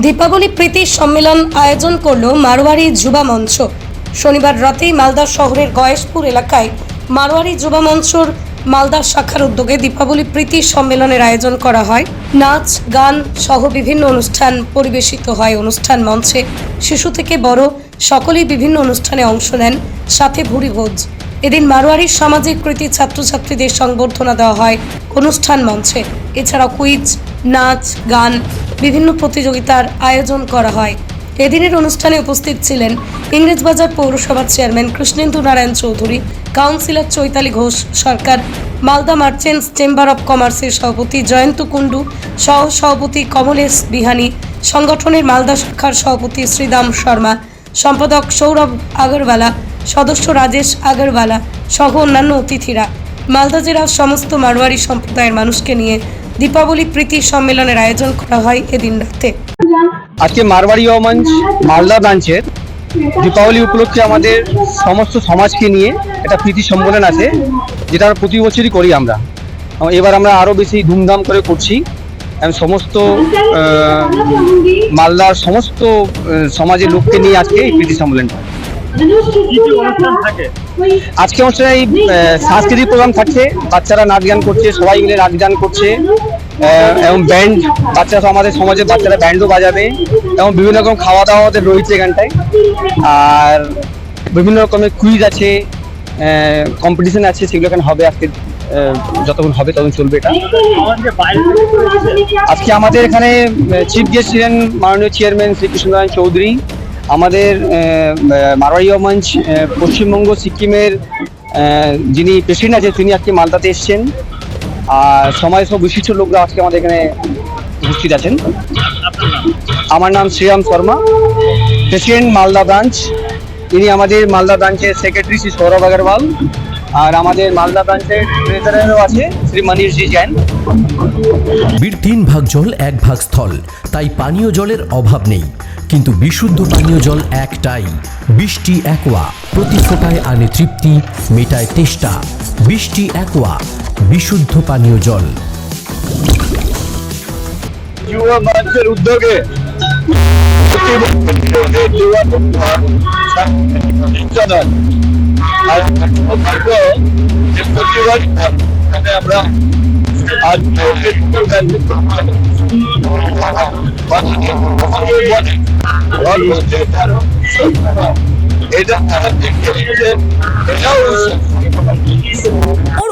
দীপাবলি প্রীতি সম্মেলন আয়োজন করল মারোয়ারি যুবা মঞ্চ। শনিবার রাতেই মালদা শহরের গয়েশপুর এলাকায় মারোয়ারি যুবা মঞ্চর মালদা শাখার উদ্যোগে দীপাবলি প্রীতি সম্মেলনের আয়োজন করা হয়। নাচ, গান সহ বিভিন্ন অনুষ্ঠান পরিবেশিত হয় অনুষ্ঠান মঞ্চে। শিশু থেকে বড় সকলেই বিভিন্ন অনুষ্ঠানে অংশ নেন, সাথে ভুরি ভোজ। এদিন মারোয়ারির সামাজিক কৃতি ছাত্রছাত্রীদের সংবর্ধনা দেওয়া হয় অনুষ্ঠান মঞ্চে। এছাড়া কুইজ, নাচ, গান বিভিন্ন প্রতিযোগিতার আয়োজন করা হয়। এদিনের অনুষ্ঠানে উপস্থিত ছিলেন ইংরেজবাজার পৌরসভার chairman Krishnendu Narayan Chowdhury, councillor Chaitali Ghosh Sarkar, Malda merchants chamber of কমার্সের সভাপতি জয়ন্ত কুণ্ডু সহ সভাপতি কমলেশ বিহানি, সংগঠনের মালদা শাখার সভাপতি শ্রীদাম শর্মা, সম্পাদক সৌরভ আগরওয়ালা, সদস্য রাজেশ আগরওয়ালা সহ অন্যান্য অতিথিরা। মালদা জেলার সমস্ত মারোয়ারি সম্প্রদায়ের মানুষকে নিয়ে দীপাবলি প্রীতি সম্মেলনের আয়োজন করা হয় এদিন রাতে। আজকে মারবাড়ি মঞ্চ মালদা ব্রাঞ্চের দীপাবলি উপলক্ষে আমাদের সমস্ত সমাজকে নিয়ে একটা প্রীতি সম্মেলন আছে যেটা প্রতি বছরই করি আমরা। এবং এবার আমরা আরও বেশি ধুমধাম করে করছি। এবং সমস্ত মালদার সমস্ত সমাজের লোককে নিয়ে আজকে এই প্রীতি সম্মেলনটা। আজকে অনুষ্ঠানে এই সাংস্কৃতিক প্রোগ্রাম থাকছে। বাচ্চারা নাচ গান করছে, সবাই মিলে নাচ গান করছে। এবং ব্যান্ড বাচ্চারা আমাদের সমাজের বাচ্চারা ব্যান্ডও বাজাবে। এবং বিভিন্ন রকম খাওয়া দাওয়া রয়েছে এখানটায়। আর বিভিন্ন রকমের কুইজ আছে কম্পিটিশন আছে, সেগুলো এখানে হবে আজকে যতক্ষণ হবে ততক্ষণ চলবে এটা। আজকে আমাদের এখানে চিফ গেস্ট ছিলেন মাননীয় চেয়ারম্যান শ্রী কৃষ্ণনারায়ণ চৌধুরী। আমাদের আহ, আহ, মারোয়ারি মঞ্চ পশ্চিমবঙ্গ সিকিমের যিনি প্রেসিডেন্ট আছেন তিনি আজকে মালদাতে এসছেন। আর সমাজ সব বিশিষ্ট লোকরা আজকে আমাদের এখানে উপস্থিত আছেন। আমার নাম শ্রীরাম শর্মা প্রেসিডেন্ট মালদা ব্রাঞ্চ। ইনি আমাদের মালদা ব্রাঞ্চের সেক্রেটারি শ্রী সৌরভ আগরওয়াল। আর আমাদের মালদা ব্রাঞ্চের ট্রেজারারও আছে শ্রী মনীষ জি জৈন। পৃথিবীর তিন ভাগ জল এক ভাগ স্থল। তাই পানীয় জলের অভাব নেই। কিন্তু বিশুদ্ধ পানীয় জল একটাই। বৃষ্টি একোয়া। প্রতি ফোটায় আনে তৃপ্তি মেটায় তেষ্টা। বৃষ্টি একোয়া। বিশুদ্ধ পানীয় জল। যুব মঞ্চের উদ্যোগে আর সৌভাগ্য যে প্রতি বছর এখানে আমরা আজ এটা এটাও দেখতে